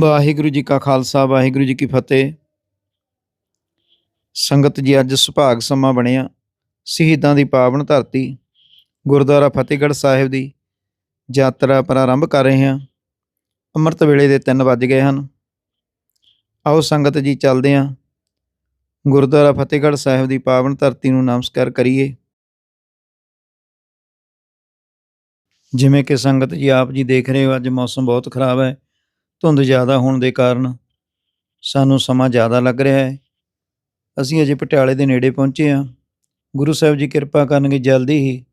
ਵਾਹਿਗੁਰੂ ਜੀ ਕਾ ਖਾਲਸਾ, ਵਾਹਿਗੁਰੂ ਜੀ ਕੀ ਫਤਿਹ। ਸੰਗਤ ਜੀ, ਅੱਜ ਸੁਭਾਗ ਸਮਾਂ ਬਣਿਆ। ਸ਼ਹੀਦਾਂ ਦੀ ਪਾਵਨ ਧਰਤੀ, ਗੁਰਦੁਆਰਾ ਫਤਿਹਗੜ੍ਹ ਸਾਹਿਬ ਦੀ ਯਾਤਰਾ ਪ੍ਰਾਰੰਭ ਕਰ ਰਹੇ ਹਾਂ। ਅੰਮ੍ਰਿਤ ਵੇਲੇ ਦੇ 3 ਵੱਜ ਗਏ ਹਨ। ਆਓ ਸੰਗਤ ਜੀ, ਚੱਲਦੇ ਹਾਂ। ਗੁਰਦੁਆਰਾ ਫਤਿਹਗੜ੍ਹ ਸਾਹਿਬ ਦੀ ਪਾਵਨ ਧਰਤੀ ਨੂੰ ਨਮਸਕਾਰ ਕਰੀਏ। ਜਿਵੇਂ ਕਿ ਸੰਗਤ ਜੀ ਆਪ ਜੀ ਦੇਖ ਰਹੇ ਹੋ, ਅੱਜ ਮੌਸਮ ਬਹੁਤ ਖਰਾਬ ਹੈ। ਧੁੰਦ ਜ਼ਿਆਦਾ ਹੋਣ ਦੇ ਕਾਰਨ ਸਾਨੂੰ ਸਮਾਂ ਜ਼ਿਆਦਾ ਲੱਗ ਰਿਹਾ ਹੈ। ਅਸੀਂ ਅਜੇ ਪਟਿਆਲੇ ਦੇ ਨੇੜੇ ਪਹੁੰਚੇ ਹਾਂ। ਗੁਰੂ ਸਾਹਿਬ ਜੀ ਕਿਰਪਾ ਕਰਨਗੇ ਜਲਦੀ ਹੀ।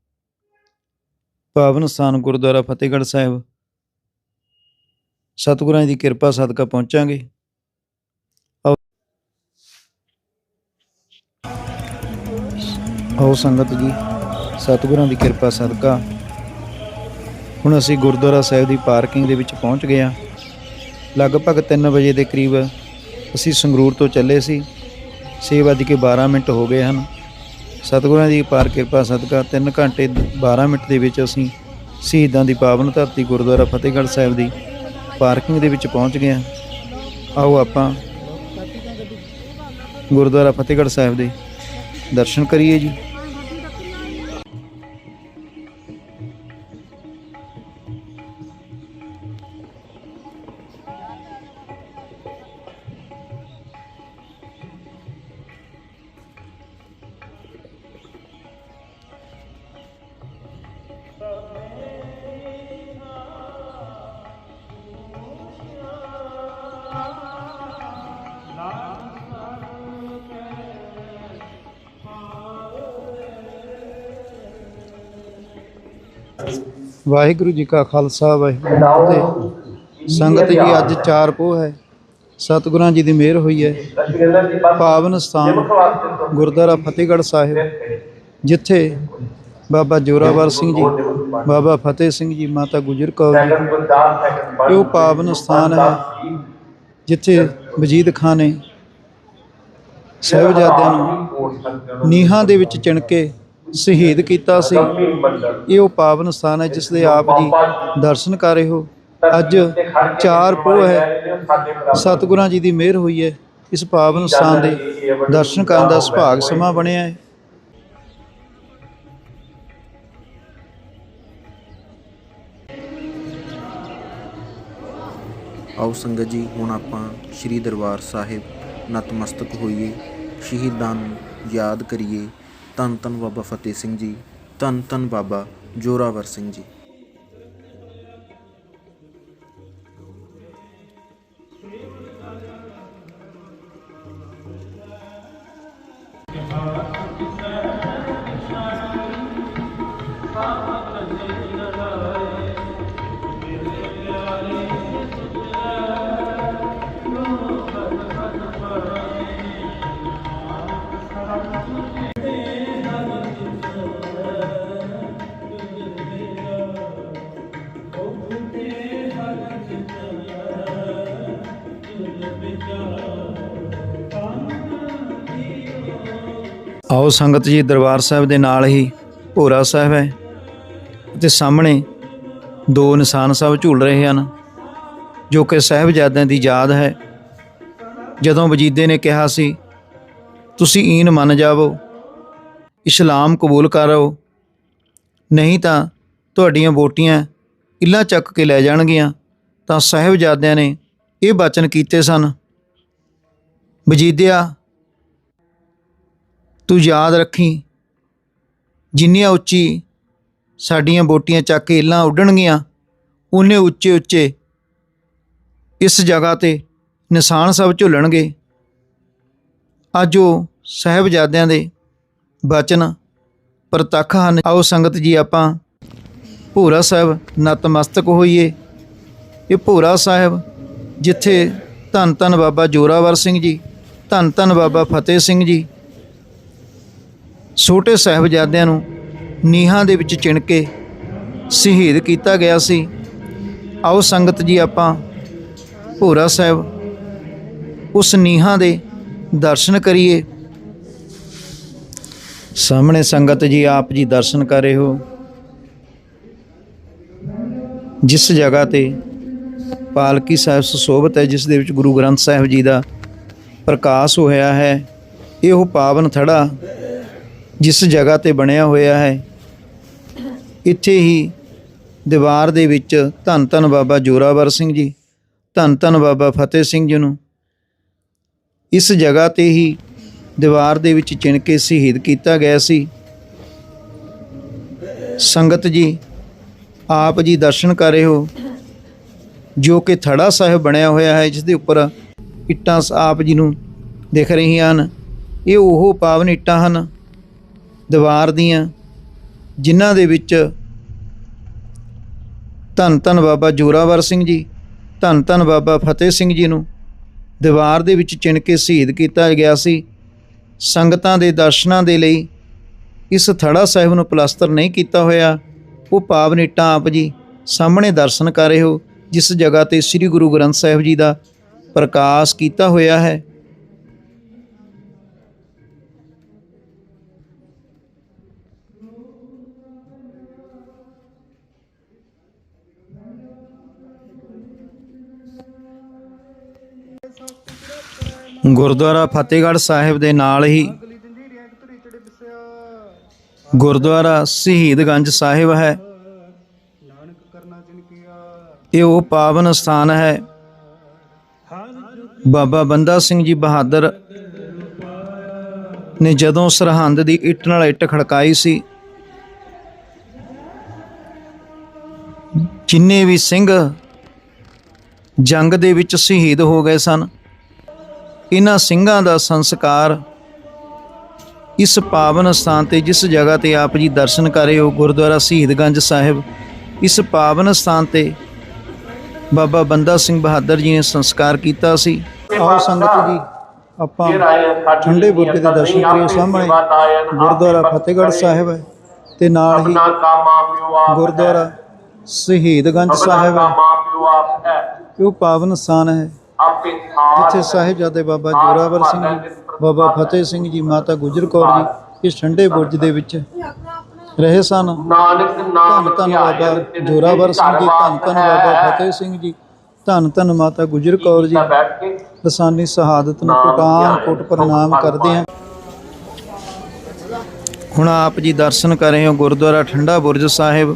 ਪਾਵਨ ਸਥਾਨ ਗੁਰਦੁਆਰਾ ਫਤਿਹਗੜ੍ਹ ਸਾਹਿਬ। ਸਤਿਗੁਰਾਂ ਦੀ ਕਿਰਪਾ ਸਦਕਾ ਪਹੁੰਚਾਂਗੇ। ਆਓ- ਸੰਗਤ ਜੀ, ਸਤਿਗੁਰਾਂ ਦੀ ਕਿਰਪਾ ਸਦਕਾ। ਹੁਣ ਅਸੀਂ ਗੁਰਦੁਆਰਾ ਸਾਹਿਬ ਦੀ ਪਾਰਕਿੰਗ ਦੇ ਵਿੱਚ ਪਹੁੰਚ ਗਏ ਹਾਂ। ਲਗਭਗ 3 ਵਜੇ ਦੇ ਕਰੀਬ ਅਸੀਂ ਸੰਗਰੂਰ ਤੋਂ ਚੱਲੇ ਸੀ। ਛੇ ਵੱਜ ਕੇ 12 ਮਿੰਟ ਹੋ ਗਏ ਹਨ। ਸਤਿਗੁਰਾਂ ਦੀ ਪਾਰ ਕਿਰਪਾ, ਸਦਕਾ 3 ਘੰਟੇ 12 ਮਿੰਟ ਦੇ ਵਿੱਚ ਅਸੀਂ ਸ਼ਹੀਦਾਂ ਦੀ ਪਾਵਨ ਧਰਤੀ ਗੁਰਦੁਆਰਾ ਫਤਿਹਗੜ੍ਹ ਸਾਹਿਬ ਦੀ ਪਾਰਕਿੰਗ ਦੇ ਵਿੱਚ ਪਹੁੰਚ ਗਏ ਹਾਂ। ਆਓ ਆਪਾਂ ਗੁਰਦੁਆਰਾ ਫਤਿਹਗੜ੍ਹ ਸਾਹਿਬ ਦੇ ਦਰਸ਼ਨ ਕਰੀਏ ਜੀ। ਵਾਹਿਗੁਰੂ ਜੀ ਕਾ ਖਾਲਸਾ, ਵਾਹਿਗੁਰੂ ਜੀ ਕੀ ਫਤਿਹ। ਸੰਗਤ ਜੀ, ਅੱਜ ਚਾਰ ਪੋਹ ਹੈ। ਸਤਿਗੁਰਾਂ ਜੀ ਦੀ ਮਿਹਰ ਹੋਈ ਹੈ। ਪਾਵਨ ਸਥਾਨ ਗੁਰਦੁਆਰਾ ਫਤਿਹਗੜ੍ਹ ਸਾਹਿਬ, ਜਿੱਥੇ ਬਾਬਾ ਜੋਰਾਵਰ ਸਿੰਘ ਜੀ, ਬਾਬਾ ਫਤਿਹ ਸਿੰਘ ਜੀ, ਮਾਤਾ ਗੁਜਰ ਕੌਰ ਜੀ, ਇਹ ਉਹ ਪਾਵਨ ਸਥਾਨ ਹੈ, ਜਿੱਥੇ ਵਜੀਦ ਖਾਨ ਨੇ ਸਾਹਿਬਜ਼ਾਦਿਆਂ ਨੂੰ ਨੀਹਾਂ ਦੇ ਵਿੱਚ ਚਿਣ ਕੇ ਸ਼ਹੀਦ ਕੀਤਾ ਸੀ। ਇਹ ਉਹ ਪਾਵਨ ਸਥਾਨ ਹੈ ਜਿਸ ਦੇ ਆਪ ਜੀ ਦਰਸ਼ਨ ਕਰ ਰਹੇ ਹੋ। ਅੱਜ ਚਾਰ ਪੋਹ ਹੈ। ਸਤਿਗੁਰਾਂ ਜੀ ਦੀ ਮਿਹਰ ਹੋਈ ਹੈ। ਇਸ ਪਾਵਨ ਸਥਾਨ ਦੇ ਦਰਸ਼ਨ ਕਰਨ ਦਾ ਸੁਭਾਗ ਸਮਾਂ ਬਣਿਆ ਹੈ। ਆਓ ਸੰਗਤ ਜੀ ਹੁਣ ਆਪਾਂ ਸ੍ਰੀ ਦਰਬਾਰ ਸਾਹਿਬ ਨਤਮਸਤਕ ਹੋਈਏ। ਸ਼ਹੀਦਾਂ ਨੂੰ ਯਾਦ ਕਰੀਏ। ਧੰਨ ਧੰਨ ਬਾਬਾ ਫਤਿਹ ਸਿੰਘ ਜੀ ਧੰਨ ਧੰਨ ਬਾਬਾ ਜੋਰਾਵਰ ਸਿੰਘ ਜੀ। ਆਓ ਸੰਗਤ ਜੀ ਦਰਬਾਰ ਸਾਹਿਬ ਦੇ ਨਾਲ ਹੀ ਭੋਰਾ ਸਾਹਿਬ ਹੈ ਤੇ ਸਾਹਮਣੇ ਦੋ ਨਿਸ਼ਾਨ ਸਾਹਿਬ ਝੂਲ ਰਹੇ ਹਨ, ਜੋ ਕਿ ਸਾਹਿਬਜ਼ਾਦਿਆਂ ਦੀ ਯਾਦ ਹੈ। ਜਦੋਂ ਵਜੀਦੇ ਨੇ ਕਿਹਾ ਸੀ, ਤੁਸੀਂ ਈਨ ਮੰਨ ਜਾਵੋ, ਇਸਲਾਮ ਕਬੂਲ ਕਰੋ ਨਹੀਂ ਤਾਂ ਤੁਹਾਡੀਆਂ ਵੋਟੀਆਂ ਇੱਲਾ ਚੱਕ ਕੇ ਲੈ ਜਾਣਗੀਆਂ, ਤਾਂ ਸਾਹਿਬਜ਼ਾਦਿਆਂ ਨੇ ਇਹ ਬਚਨ ਕੀਤੇ ਸਨ। ਵਜੀਦਿਆ ਤੂੰ ਯਾਦ ਰੱਖੀ। ਜਿੰਨੀਆਂ ਉੱਚੀ ਸਾਡੀਆਂ ਬੋਟੀਆਂ ਚੱਕ ਕੇ ਇੱਲਾਂ ਉੱਡਣਗੀਆਂ ਉਹਨੇ ਉੱਚੇ ਉੱਚੇ ਇਸ ਜਗ੍ਹਾ ਤੇ ਨਿਸ਼ਾਨ ਸਭ ਝੁੱਲਣਗੇ। ਅੱਜ ਉਹ ਸਾਹਿਬਜ਼ਾਦਿਆਂ ਦੇ ਬਚਨ ਪ੍ਰਤੱਖ ਹਨ। ਆਓ ਸੰਗਤ ਜੀ, ਆਪਾਂ ਭੋਰਾ ਸਾਹਿਬ ਨਤਮਸਤਕ ਹੋਈਏ। ਇਹ ਭੋਰਾ ਸਾਹਿਬ ਜਿੱਥੇ ਧੰਨ ਧੰਨ ਬਾਬਾ ਜੋਰਾਵਰ ਸਿੰਘ ਜੀ, ਧੰਨ ਧੰਨ ਬਾਬਾ ਫਤਿਹ ਸਿੰਘ ਜੀ ਛੋਟੇ ਸਾਹਿਬਜ਼ਾਦਿਆਂ ਨੂੰ ਨੀਹਾਂ ਦੇ ਵਿੱਚ ਚਿਣ ਕੇ ਸ਼ਹੀਦ ਕੀਤਾ ਗਿਆ ਸੀ। ਆਓ ਸੰਗਤ ਜੀ ਆਪਾਂ ਭੋਰਾ ਸਾਹਿਬ ਉਸ ਨੀਹਾਂ ਦੇ ਦਰਸ਼ਨ ਕਰੀਏ। ਸਾਹਮਣੇ ਸੰਗਤ ਜੀ ਆਪ ਜੀ ਦਰਸ਼ਨ ਕਰ ਰਹੇ ਹੋ। ਜਿਸ ਜਗ੍ਹਾ ਤੇ ਪਾਲਕੀ ਸਾਹਿਬ ਸੁਸ਼ੋਭਿਤ ਹੈ, ਜਿਸ ਦੇ ਵਿੱਚ ਗੁਰੂ ਗ੍ਰੰਥ ਸਾਹਿਬ ਜੀ ਦਾ ਪ੍ਰਕਾਸ਼ ਹੋਇਆ ਹੈ, ਇਹ ਉਹ ਪਾਵਨ ਥੜਾ ਜਿਸ ਜਗ੍ਹਾ ਤੇ ਬਣਿਆ ਹੋਇਆ ਹੈ, ਇੱਥੇ ਹੀ ਦੀਵਾਰ ਦੇ ਵਿੱਚ ਧੰਨ ਧੰਨ ਬਾਬਾ ਜੋਰਾਵਰ ਸਿੰਘ ਜੀ, ਧੰਨ ਧੰਨ ਬਾਬਾ ਫਤਿਹ ਸਿੰਘ ਜੀ ਨੂੰ ਇਸ ਜਗ੍ਹਾ ਤੇ ਹੀ ਦੀਵਾਰ ਦੇ ਵਿੱਚ ਚਿਣ ਕੇ ਸ਼ਹੀਦ ਕੀਤਾ ਗਿਆ ਸੀ। ਸੰਗਤ ਜੀ, ਆਪ ਜੀ ਦਰਸ਼ਨ ਕਰ ਰਹੇ ਹੋ, ਜੋ ਕਿ ਥੜਾ ਸਾਹਿਬ ਬਣਿਆ ਹੋਇਆ ਹੈ ਜਿਸ ਦੇ ਉੱਪਰ ਇੱਟਾਂ ਸ- ਆਪ ਜੀ ਨੂੰ ਦਿਖ ਰਹੀਆਂ ਹਨ। ਇਹ ਉਹ ਪਾਵਨ ਇੱਟਾਂ ਹਨ ਦੀਵਾਰ ਦੀਆਂ, ਜਿਨ੍ਹਾਂ ਦੇ ਵਿੱਚ ਧੰਨ ਧੰਨ ਬਾਬਾ ਜੋਰਾਵਰ ਸਿੰਘ ਜੀ, ਧੰਨ ਧੰਨ ਬਾਬਾ ਫਤਿਹ ਸਿੰਘ ਜੀ ਨੂੰ ਦੀਵਾਰ ਦੇ ਵਿੱਚ ਚਿਣ ਕੇ ਸ਼ਹੀਦ ਕੀਤਾ ਗਿਆ ਸੀ। ਸੰਗਤਾਂ ਦੇ ਦਰਸ਼ਨਾਂ ਦੇ ਲਈ ਇਸ ਥੜਾ ਸਾਹਿਬ ਨੂੰ ਪਲਸਤਰ ਨਹੀਂ ਕੀਤਾ ਹੋਇਆ। ਉਹ ਪਾਵ ਇੱਟਾਂ ਆਪ ਜੀ ਸਾਹਮਣੇ ਦਰਸ਼ਨ ਕਰ ਰਹੇ ਹੋ, ਜਿਸ ਜਗ੍ਹਾ ਤੇ ਸ੍ਰੀ ਗੁਰੂ ਗ੍ਰੰਥ ਸਾਹਿਬ ਜੀ ਦਾ ਪ੍ਰਕਾਸ਼ ਕੀਤਾ ਹੋਇਆ ਹੈ। ਗੁਰਦੁਆਰਾ ਫਤਿਹਗੜ੍ਹ ਸਾਹਿਬ ਦੇ ਨਾਲ ਹੀ ਗੁਰਦੁਆਰਾ ਸ਼ਹੀਦਗੰਜ ਸਾਹਿਬ ਹੈ। ਇਹ ਉਹ ਪਾਵਨ ਸਥਾਨ ਹੈ। ਬਾਬਾ ਬੰਦਾ ਸਿੰਘ ਜੀ ਬਹਾਦਰ ਨੇ ਜਦੋਂ ਸਰਹੰਦ ਦੀ ਇੱਟ ਨਾਲ ਇੱਟ ਖੜਕਾਈ ਸੀ, ਜਿੰਨੇ ਵੀ ਸਿੰਘ ਜੰਗ ਦੇ ਵਿੱਚ ਸ਼ਹੀਦ ਹੋ ਗਏ ਸਨ। ਇਹਨਾਂ ਸਿੰਘਾਂ ਦਾ ਸੰਸਕਾਰ ਇਸ ਪਾਵਨ ਸਥਾਨ ਤੇ, ਜਿਸ ਜਗ੍ਹਾ ਤੇ ਆਪ ਜੀ ਦਰਸ਼ਨ ਕਰ ਹੋ, ਗੁਰਦੁਆਰਾ ਸ਼ਹੀਦਗੰਜ ਸਾਹਿਬ, ਇਸ ਪਾਵਨ ਸਥਾਨ ਤੇ ਬਾਬਾ ਬੰਦਾ ਸਿੰਘ ਬਹਾਦਰ ਜੀ ਨੇ ਸੰਸਕਾਰ ਕੀਤਾ ਸੀ। ਆਓ ਸੰਗਤ ਜੀ, ਆਪਾਂ ਠੰਡੇ ਬੁਰਜ ਦੇ ਦਰਸ਼ਨ ਕਰੀਏ। ਸਾਹਮਣੇ ਗੁਰਦੁਆਰਾ ਫਤਿਹਗੜ੍ਹ ਸਾਹਿਬ ਹੈ ਤੇ ਨਾਲ ਹੀ ਗੁਰਦੁਆਰਾ ਸ਼ਹੀਦਗੰਜ ਸਾਹਿਬ ਹੈ। ਇਹ ਉਹ ਪਾਵਨ ਸਥਾਨ ਹੈ। ਜਿੱਥੇ ਸਾਹਿਬਜ਼ਾਦੇ ਬਾਬਾ ਜੋਰਾਵਰ ਸਿੰਘ ਜੀ ਬਾਬਾ ਫਤਿਹ ਸਿੰਘ ਜੀ ਮਾਤਾ ਗੁਜਰ ਕੌਰ ਜੀ ਇਸ ਠੰਡੇ ਬੁਰਜ ਦੇ ਵਿੱਚ ਰਹੇ ਸਨ। ਨਾਨਕ ਨਾਮ ਧੰਨ ਧੰਨ ਬਾਬਾ ਜੋਰਾਵਰ ਸਿੰਘ ਜੀ ਧੰਨ ਧੰਨ ਬਾਬਾ ਫਤਿਹ ਸਿੰਘ ਜੀ ਧੰਨ ਧੰਨ ਮਾਤਾ ਗੁਜਰ ਕੌਰ ਜੀ। ਕੇ ਲਸਾਨੀ ਸ਼ਹਾਦਤ ਨੂੰ ਕੋਟਾਨ ਕੋਟ ਪ੍ਰਣਾਮ ਕਰਦੇ ਹਾਂ। ਹੁਣ ਆਪ ਜੀ ਦਰਸ਼ਨ ਕਰ ਰਹੇ ਹੋ ਗੁਰਦੁਆਰਾ ਠੰਡਾ ਬੁਰਜ ਸਾਹਿਬ।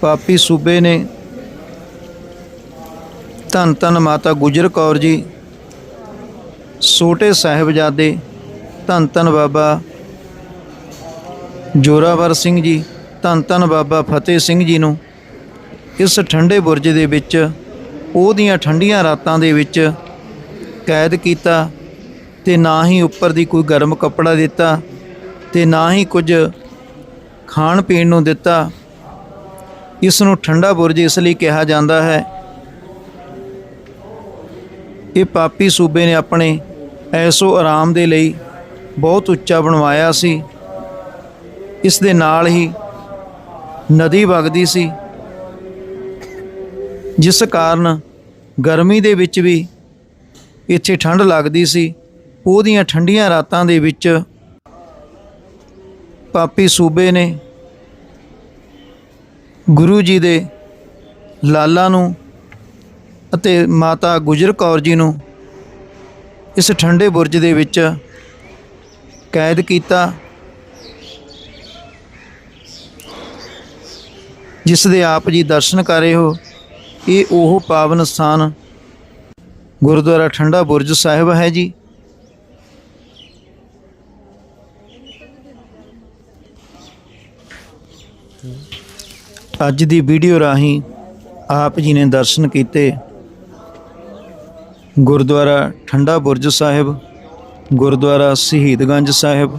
ਪਾਪੀ ਸੂਬੇ ਨੇ ਧੰਨ ਧੰਨ ਮਾਤਾ ਗੁਜਰ ਕੌਰ ਜੀ, ਛੋਟੇ ਸਾਹਿਬਜ਼ਾਦੇ, ਧੰਨ ਧੰਨ ਬਾਬਾ ਜੋਰਾਵਰ ਸਿੰਘ ਜੀ, ਧੰਨ ਧੰਨ ਬਾਬਾ ਫਤਿਹ ਸਿੰਘ ਜੀ ਨੂੰ, ਇਸ ਠੰਡੇ ਬੁਰਜ ਦੇ ਵਿੱਚ, ਉਹਦੀਆਂ ਠੰਡੀਆਂ ਰਾਤਾਂ ਦੇ ਵਿੱਚ ਕੈਦ ਕੀਤਾ ਤੇ ਨਾ ਹੀ ਉੱਪਰ ਦੀ ਕੋਈ ਗਰਮ ਕੱਪੜਾ ਦਿੱਤਾ ਤੇ ਨਾ ਹੀ ਕੁਝ ਖਾਣ ਪੀਣ ਨੂੰ ਦਿੱਤਾ। ਇਸ ਨੂੰ ਠੰਡਾ ਬੁਰਜ ਇਸ ਲਈ ਕਿਹਾ ਜਾਂਦਾ ਹੈ ਇਹ ਪਾਪੀ ਸੂਬੇ ਨੇ ਆਪਣੇ ਐਸੋ ਆਰਾਮ ਦੇ ਲਈ ਬਹੁਤ ਉੱਚਾ ਬਣਵਾਇਆ ਸੀ। ਇਸ ਦੇ ਨਾਲ ਹੀ ਨਦੀ ਵਗਦੀ ਸੀ। ਜਿਸ ਕਾਰਨ ਗਰਮੀ ਦੇ ਵਿੱਚ ਵੀ ਇੱਥੇ ਠੰਡ ਲੱਗਦੀ ਸੀ। ਉਹਦੀਆਂ ਠੰਡੀਆਂ ਰਾਤਾਂ ਦੇ ਵਿੱਚ ਪਾਪੀ ਸੂਬੇ ਨੇ ਗੁਰੂ ਜੀ ਦੇ ਲਾਲਾ ਨੂੰ ਅਤੇ ਮਾਤਾ ਗੁਜਰ ਕੌਰ ਜੀ ਨੂੰ ਇਸ ਠੰਡੇ ਬੁਰਜ ਦੇ ਵਿੱਚ ਕੈਦ ਕੀਤਾ, ਜਿਸ ਦੇ ਆਪ ਜੀ ਦਰਸ਼ਨ ਕਰ ਰਹੇ ਹੋ। ਇਹ ਉਹ ਪਾਵਨ ਸਥਾਨ ਗੁਰਦੁਆਰਾ ਠੰਡਾ ਬੁਰਜ ਸਾਹਿਬ ਹੈ ਜੀ। ਅੱਜ ਦੀ ਵੀਡੀਓ ਰਾਹੀਂ ਆਪ ਜੀ ਨੇ ਦਰਸ਼ਨ ਕੀਤੇ। ਗੁਰਦੁਆਰਾ ਠੰਡਾ ਬੁਰਜ ਸਾਹਿਬ, ਗੁਰਦੁਆਰਾ ਸ਼ਹੀਦਗੰਜ ਸਾਹਿਬ,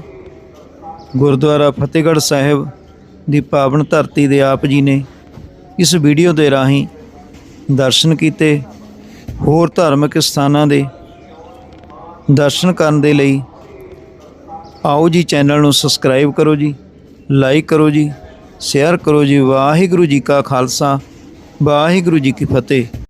ਗੁਰਦੁਆਰਾ ਫਤਿਹਗੜ੍ਹ ਸਾਹਿਬ ਦੀ ਪਾਵਨ ਧਰਤੀ ਦੇ ਆਪ ਜੀ ਨੇ ਇਸ ਵੀਡੀਓ ਦੇ ਰਾਹੀਂ ਦਰਸ਼ਨ ਕੀਤੇ, ਹੋਰ ਧਾਰਮਿਕ ਸਥਾਨਾਂ ਦੇ ਦਰਸ਼ਨ ਕਰਨ ਦੇ ਲਈ ਆਓ ਜੀ ਚੈਨਲ ਨੂੰ ਸਬਸਕ੍ਰਾਈਬ ਕਰੋ ਜੀ, ਲਾਈਕ ਕਰੋ ਜੀ, ਸ਼ੇਅਰ ਕਰੋ ਜੀ। ਵਾਹਿਗੁਰੂ ਜੀ ਕਾ ਖਾਲਸਾ, ਵਾਹਿਗੁਰੂ ਜੀ ਕੀ ਫਤਿਹ।